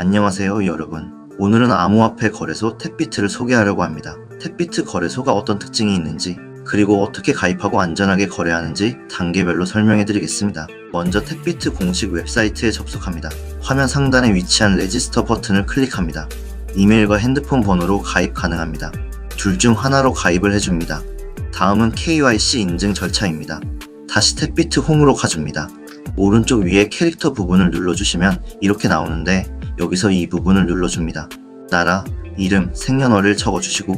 안녕하세요 여러분. 오늘은 암호화폐 거래소 탭비트를 소개하려고 합니다. 탭비트 거래소가 어떤 특징이 있는지 그리고 어떻게 가입하고 안전하게 거래하는지 단계별로 설명해 드리겠습니다. 먼저 탭비트 공식 웹사이트에 접속합니다. 화면 상단에 위치한 레지스터 버튼을 클릭합니다. 이메일과 핸드폰 번호로 가입 가능합니다. 둘 중 하나로 가입을 해줍니다. 다음은 KYC 인증 절차입니다. 다시 탭비트 홈으로 가줍니다. 오른쪽 위에 캐릭터 부분을 눌러주시면 이렇게 나오는데 여기서 이 부분을 눌러줍니다. 나라, 이름, 생년월일 적어주시고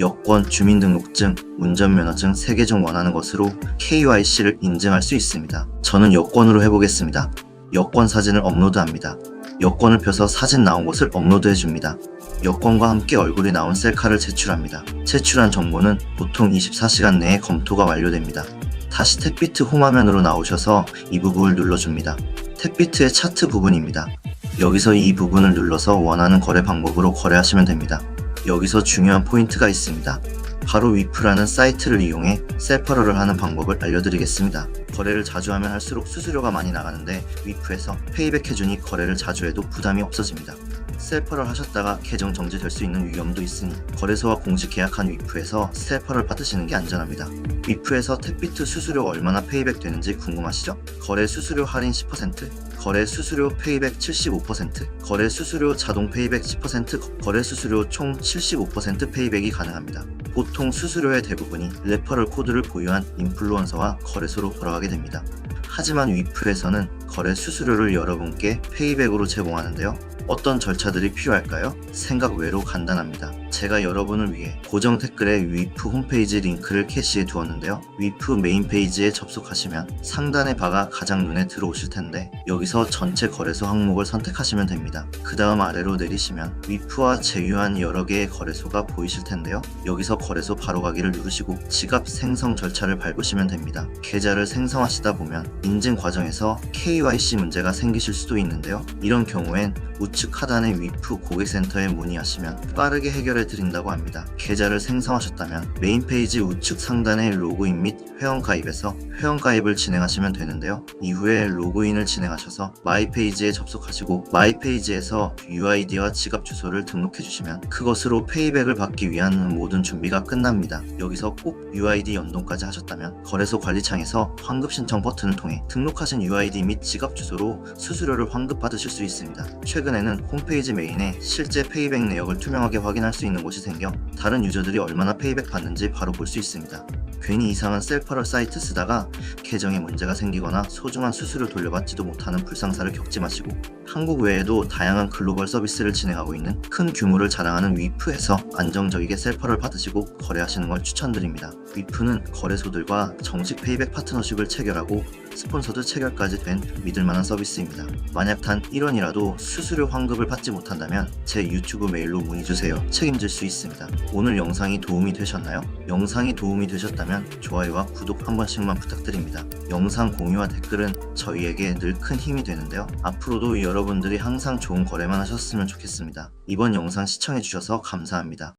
여권, 주민등록증, 운전면허증 3개 중 원하는 것으로 KYC를 인증할 수 있습니다. 저는 여권으로 해보겠습니다. 여권 사진을 업로드합니다. 여권을 펴서 사진 나온 것을 업로드해줍니다. 여권과 함께 얼굴이 나온 셀카를 제출합니다. 제출한 정보는 보통 24시간 내에 검토가 완료됩니다. 다시 탭비트 홈화면으로 나오셔서 이 부분을 눌러줍니다. 탭비트의 차트 부분입니다. 여기서 이 부분을 눌러서 원하는 거래 방법으로 거래하시면 됩니다. 여기서 중요한 포인트가 있습니다. 바로 위프라는 사이트를 이용해 셀퍼러를 하는 방법을 알려드리겠습니다. 거래를 자주 하면 할수록 수수료가 많이 나가는데 위프에서 페이백 해주니 거래를 자주 해도 부담이 없어집니다. 셀퍼를 하셨다가 계정 정지될 수 있는 위험도 있으니 거래소와 공식 계약한 위프에서 셀퍼를 받으시는 게 안전합니다. 위프에서 탭비트 수수료 얼마나 페이백 되는지 궁금하시죠? 거래 수수료 할인 10%, 거래 수수료 페이백 75%, 거래 수수료 자동 페이백 10%, 거래 수수료 총 75% 페이백이 가능합니다. 보통 수수료의 대부분이 레퍼럴 코드를 보유한 인플루언서와 거래소로 돌아가게 됩니다. 하지만 위프에서는 거래 수수료를 여러분께 페이백으로 제공하는데요. 어떤 절차들이 필요할까요? 생각 외로 간단합니다. 제가 여러분을 위해 고정 댓글에 위프 홈페이지 링크를 캐시해 두었는데요. 위프 메인 페이지에 접속하시면 상단의 바가 가장 눈에 들어오실 텐데 여기서 전체 거래소 항목을 선택하시면 됩니다. 그 다음 아래로 내리시면 위프와 제휴한 여러 개의 거래소가 보이실 텐데요. 여기서 거래소 바로 가기를 누르시고 지갑 생성 절차를 밟으시면 됩니다. 계좌를 생성하시다 보면 인증 과정에서 KYC 문제가 생기실 수도 있는데요. 이런 경우엔 우측 하단의 위프 고객센터에 문의하시면 빠르게 해결해 드린다고 합니다. 계좌를 생성하셨다면 메인 페이지 우측 상단의 로그인 및 회원 가입에서 회원 가입을 진행하시면 되는데요. 이후에 로그인을 진행하셔서 마이 페이지에 접속하시고 마이 페이지에서 UID와 지갑 주소를 등록해 주시면 그것으로 페이백을 받기 위한 모든 준비가 끝납니다. 여기서 꼭 UID 연동까지 하셨다면 거래소 관리창에서 환급 신청 버튼을 통해 등록하신 UID 및 지갑 주소로 수수료를 환급 받으실 수 있습니다. 최근에는 홈페이지 메인에 실제 페이백 내역을 투명하게 확인할 수 있는 곳이 생겨 다른 유저들이 얼마나 페이백 받는지 바로 볼 수 있습니다. 괜히 이상한 셀퍼럴 사이트 쓰다가 계정에 문제가 생기거나 소중한 수수료 돌려받지도 못하는 불상사를 겪지 마시고 한국 외에도 다양한 글로벌 서비스를 진행하고 있는 큰 규모를 자랑하는 위프에서 안정적이게 셀퍼를 받으시고 거래하시는 걸 추천드립니다. 위프는 거래소들과 정식 페이백 파트너십을 체결하고 스폰서드 체결까지 된 믿을만한 서비스입니다. 만약 단 1원이라도 수수료 환급을 받지 못한다면 제 유튜브 메일로 문의주세요. 책임질 수 있습니다. 오늘 영상이 도움이 되셨나요? 영상이 도움이 되셨다 면 좋아요와 구독 한 번씩만 부탁드립니다. 영상 공유와 댓글은 저희에게 늘 큰 힘이 되는데요. 앞으로도 여러분들이 항상 좋은 거래만 하셨으면 좋겠습니다. 이번 영상 시청해주셔서 감사합니다.